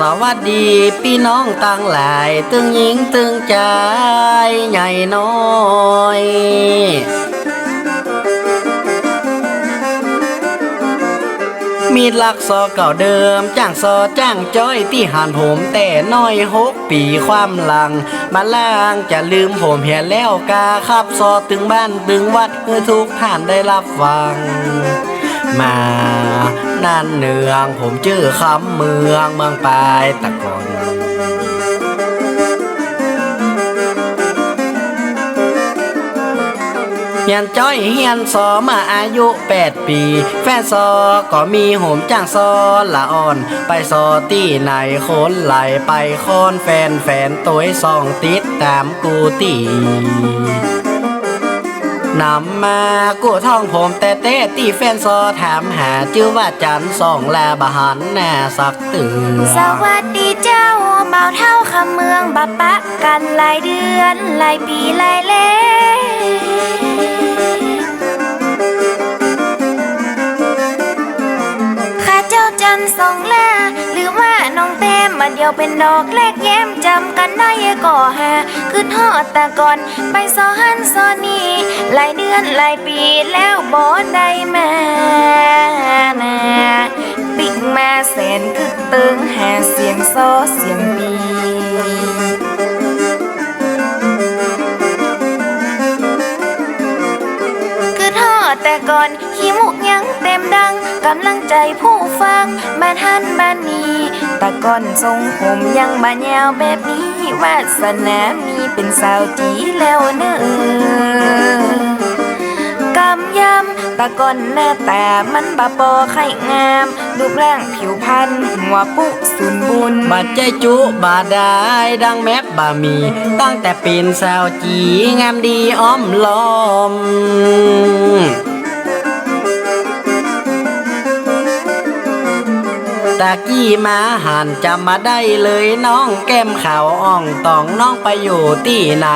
สวัสดีพี่น้องต่างหลายตึงหญิงตึงใจใหญ่น้อยมีดลักซอเก่าเดิม จ้างซอจ้างจ้อยที่หันผมแต่น้อยหกปีความหลังมาล่างจะลืมผมเหียแล้วกาครับซอตึงบ้านตึงวัดเพื่อทุกท่านได้รับฟัง มานั่นเนือง ผมชื่อคำเมืองเมืองปลายตะกอนเฮียนจ้อยเฮียนซอมาอายุ8ปี แฟนซอก็มีโหมจ้างซอละอ่อน ไปซอตี้ไหนคนไหลไปคอนแฟนแฟนตัวส่องติดตามกูตี นำมากู้ท่องผมแต่เต้ตีแฟนซอถามหาจื้อว่าจันสองแลบหันแน่สักตือสวัสดีเจ้าเบาเท่าคำเมืองบับปะกันหลายเดือนหลายปีหลายเล่ันสองลาหรือว่าน้องแต้มมาเดียวเป็นดอกแรกแย้มจำกันได้ก่อหาคือทอดตะก่อนไปซอหันซอนี่หลายเดือนหลายปีแล้วบ่ได้มานาปิกมาแสนคึกเติงหาเสียงโซเสียงปี ฟังบ้านฮันบ้านนี้ต่ก่อนทรงผมยังบานยาวแบบนี้วาสนามีเป็นสาวจีแล้วเนอกำยำตะก่อนหน้าตามันบาปอไข่งามรูปร่างผิวพรรณหัวปุสุนบุญบาดใจจุบาดได้ดังแมบบามี ตั้งแต่เป็นสาวจีงามดีอ้อมล้อม ตะกี้มาหันจำมาได้เลยน้องแก้มขาวอ่องตองน้องไปอยู่ที่ไหน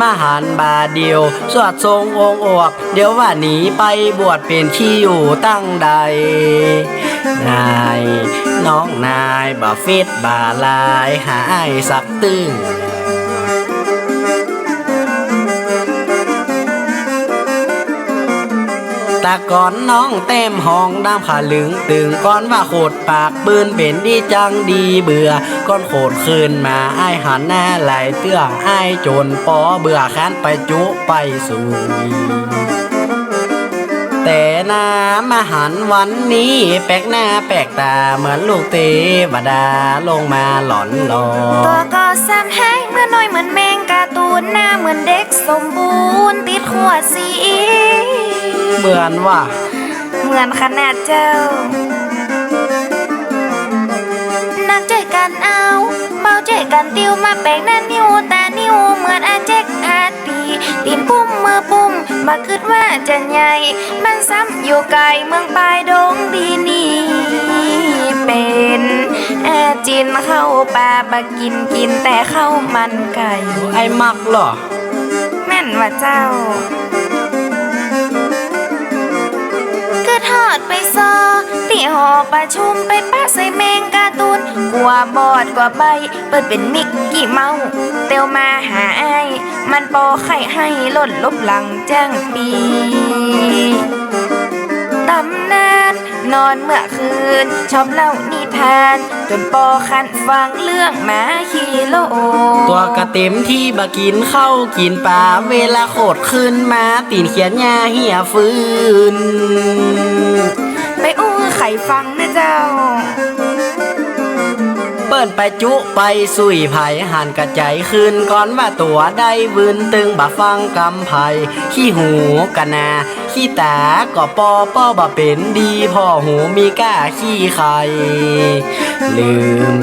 มาหันบาเดียว สวดทรงองค์อวบเดี๋ยวว่าหนีไปบวชเป็นที่อยู่ตั้งใดนายน้องนายบ่ฟิตบ่าลายหายสักตึง ตาก่อนน้องเต็มห้องดำขาลึงตึงก้อนว่าโขดปากปืนเป็นดีจังดีเบื่อก้อนโขดคืนมาไอหันหน้าไหลเตื้องไอจนปอเบื่อแค้นไปจุไปสู่แต่น้ามาหันวันนี้แปลกหน้าแปลกตาเหมือนลูกเทวดาลงมาหลอนหลอตัวก็ซ้ำให้เมื่อน้อยเหมือนแมงการ์ตูนหน้าเหมือนเด็กสมบูรณ์ติดขวดสี เหมือนว่า เหมือนขนาดเจ้า นักใจกันเอาเบาใจกันติวมาแปลงหน้านิ้วแต่นิ้วเหมือนอาเจ๊กอาตีตีนปุ่มมือปุ่มมาคิดว่าจะใหญ่ มันซ้ำอยู่ไกลเมืองปลายดงดีนี่เป็นอาจินเข้าป่าบากินกินแต่ข้าวมันไก่ ไอ้มักเหรอ แม่นว่าเจ้า ไปซอตีหอประชุมไปปะใส่แมงการ์ตูนกลัวบอดกว่าใบ เปิดเป็นมิกกี้เมา เตียวมาหาไอ้มันปอไข่ให้หล่นลบหลังแจ้งปีตำนา นอนเมื่อคืน ชอบเล่านิทาน จนปอคันฟังเรื่องหมาขี่โลตัวกระเต็มที่บากินเข้ากินปลาเวลาโคดขึ้นมาตีนเขียนยาเหี่ยฟืนไปอู้ไข่ฟังนะเจ้า นไปจุไปสุยไผ่หันกระใจขึ้นก่อนว่าตัวได้วืนตึงบ่ฟังกำไผ่ขี้หูกะนาขี้ตาก็ปอป้อบ่เป็นดีพ่อหูมีก้าขี้ไข่ลืม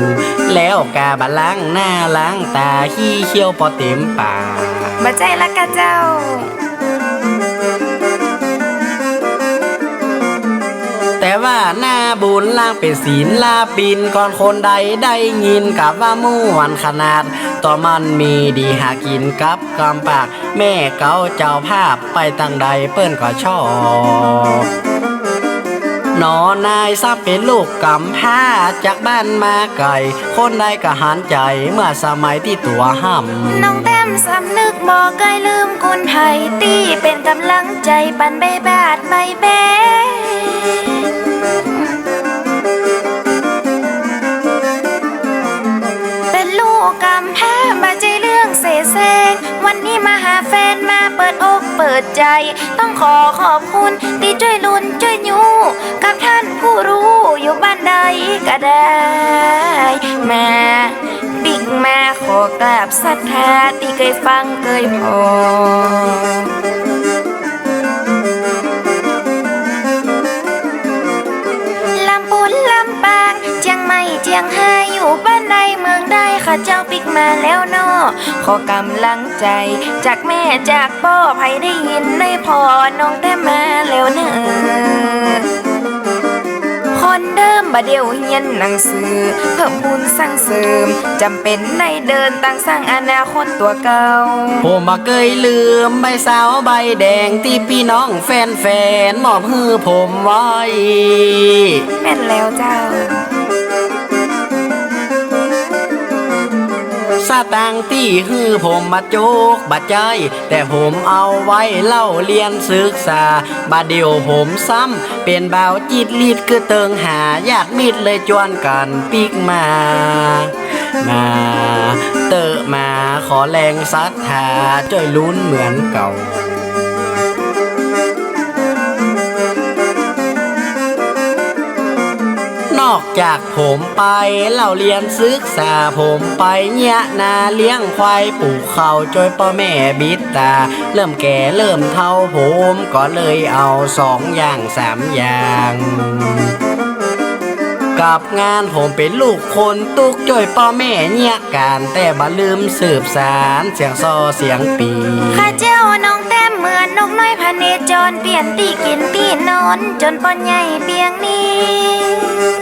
แล้วกาบะล้างหน้าล้างตาขี้เขี้ยวพอเต็มปากมาใจละกะเจ้า ว่าหน้าบุญล่างเป็นศีลลาปินก่อนคนใดได้ยินกับว่ามู่วนขนาด ต่อมันมีดีหากินกับกำปาก แม่เกาเจ้าภาพไปตั้งใดเปิ้นก็ชอบนอนายทราบเป็นลูกกำพร้าจากบ้านมาไกลคนใดก็หันใจเมื่อสมัยที่ตัวห้ำน้องแต้มสำนึกบอกเคยลืมคุณไผ่ตีเป็นกำลังใจปันใบบาดใบแบ แสง วันนี้มาหาแฟนมาเปิดอกเปิดใจ ต้องขอขอบคุณที่ช่วยลุนช่วยยูกับท่านผู้รู้อยู่บ้านใดก็ได้ มาบิ๊กมาขอกราบศรัทธาที่เคยฟังเคยพอ จียงใหม่เจียงไฮ้อยู่บ้านใดเมืองใดข้าเจ้าปิกมาแล้วเนอขอกำลังใจ จากแม่จากพ่อใครได้ยินได้พอน้องแต่มาแล้วเนอคนเดิมบ่เดียวเฮียนหนังสือ เพิ่มบุญสร้างเสริมจำเป็นในเดินตั้งสร้างอนาคตตัวเก่าผมมาเคยลืมใบสาวใบแดงที่พี่น้องแฟนๆมอบให้ผมไว้แม่นแล้วเจ้า สตังที่ฮือผมมาโจกบาดใจ แต่ผมเอาไว้เล่าเรียนศึกษาบาดเดียวผมซ้ำเป็นเบาจิตลีดคือเติงหา อยากมิดเลยจวนกันปีกมา มาเตอะมาขอแรงศรัทธาจ่อยลุ้นเหมือนเก่า จากผมไปเล่าเรียนศึกษาผมไปเนี่ยนาเลี้ยงควายปลูกเขาจอยพ่อแม่บิดตา เริ่มแก่เริ่มเท่าผมก็เลยเอาสองอย่างสามอย่าง กับงานผมเป็นลูกคนตุกจ่อยพ่อแม่เนี่ยการแต่บ่ลืมสืบสารเสียงซอเสียงปีข้าเจ้าน้องแต้มเหมือนนกน้อยพะเนจรเปลี่ยนตีกินตีนอน จนปอนใหญ่เปียงนี้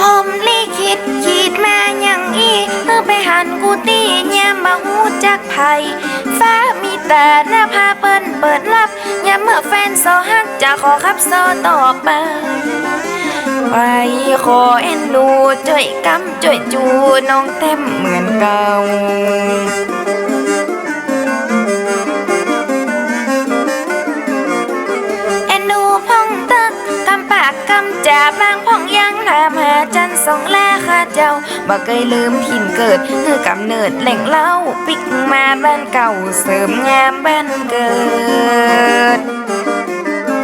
ผมลิขิตขีดมาอย่างอีเพื่อไปหันกูตียามมาหูจักไผ่ฟ้า แต่หน้าพาเปิ้นเปิดรับยามเมื่อแฟนโซฮักจะขอครับโซต่อไปไปขอเอ็นดูจ่อยกำจ่อยจูน้องเต็มเหมือนเก่า สองแลข้าเจ้าบ่เคยลืมถิ่นเกิดคือกำเนิดแหล่งเล่าปิกมาบ้านเก่าเสริมงามบ้านเกิด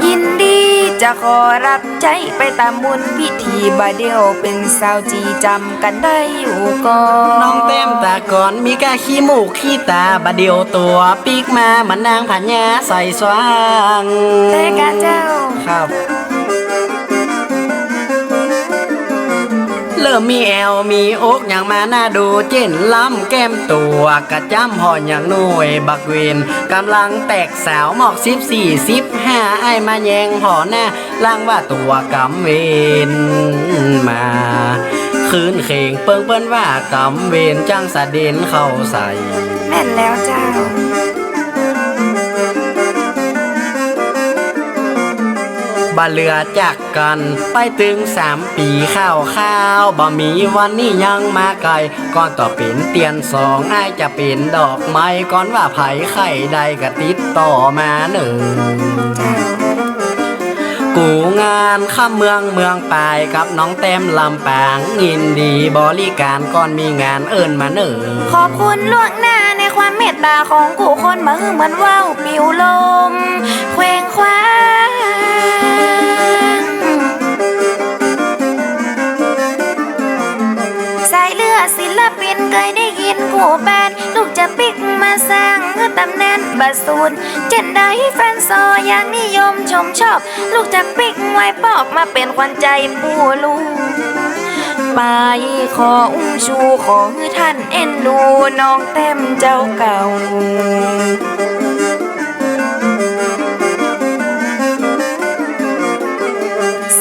ยินดีจะขอรับใจไปตามบุญพิธีบาเดียวเป็นสาวจีจำกันได้อยู่ก่อนน้องเต็มตาก่อนมีกาขี้มูกขี้ตาบาเดียวตัวปีกมามันนางผัญญาใส่สว่างแต่กะเจ้าครับ ริ่มมีแอลมีอกอย่างมาหน้าดูเจนล้ำแก้มตัวกระจ้ำพออย่างหน่ยบักเวนกำลังแตกสาวหมอกสิบสี่สิบห้าไอ้มาแยงพอหน้าล่างว่าตัวกำเวนมาคืนเข่งเปิงเปิ้นว่ากำเวนจังสะเด็นเข้าใส่แม่นแล้วเจ้า บาเรือจากกัน ไปถึงสามปีข้าวข้าวบ่มีวันนี้ยังมาไกลก่อนต่อเป็นเตียนสองไอายจะเป็นดอกไม้ก่อนว่าไผไข่ใดก็ติดต่อมาหนึ่งกูงานข้ามเมืองเมืองปลายกับน้องแต้มลำปางยินดีบริการก่อนมีงานเอิญมาหนึ่งขอบคุณล่วงหน้าในความเมตตาของกูคนมาเหมือนว่าวปิวลมเคว้งคว้าง ยินกูแบนลูกจะปิกมาสร้างคือตำแหน่งบัดสูนเจนได้แฟนโซยังนิยมชมชอบ ลูกจะปิกไว้ปอกมาเป็นขวัญใจผู้ลูกไปขออุ้มชูขอให้ท่านเอ็นดูน้องเต็มเจ้าเก่า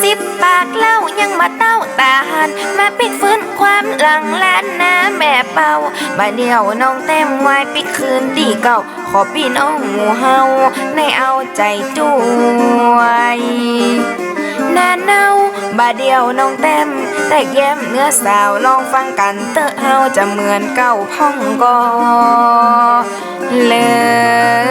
สิบปากเล่ายังมาเต้าตาหันมาปิดฟื้น ความหลังล้านนาแม่เป่าบาเดียวน้องแต้มไว้ปิดคืนตีเก่า ขอพี่น้องหูเฮาในเอาใจจุยนาเนาบาเดียวน้องแต้มแต่แย้มเนื้อสาวลองฟังกันเตอะเฮาจะเหมือนเก่าพ่องกอเลย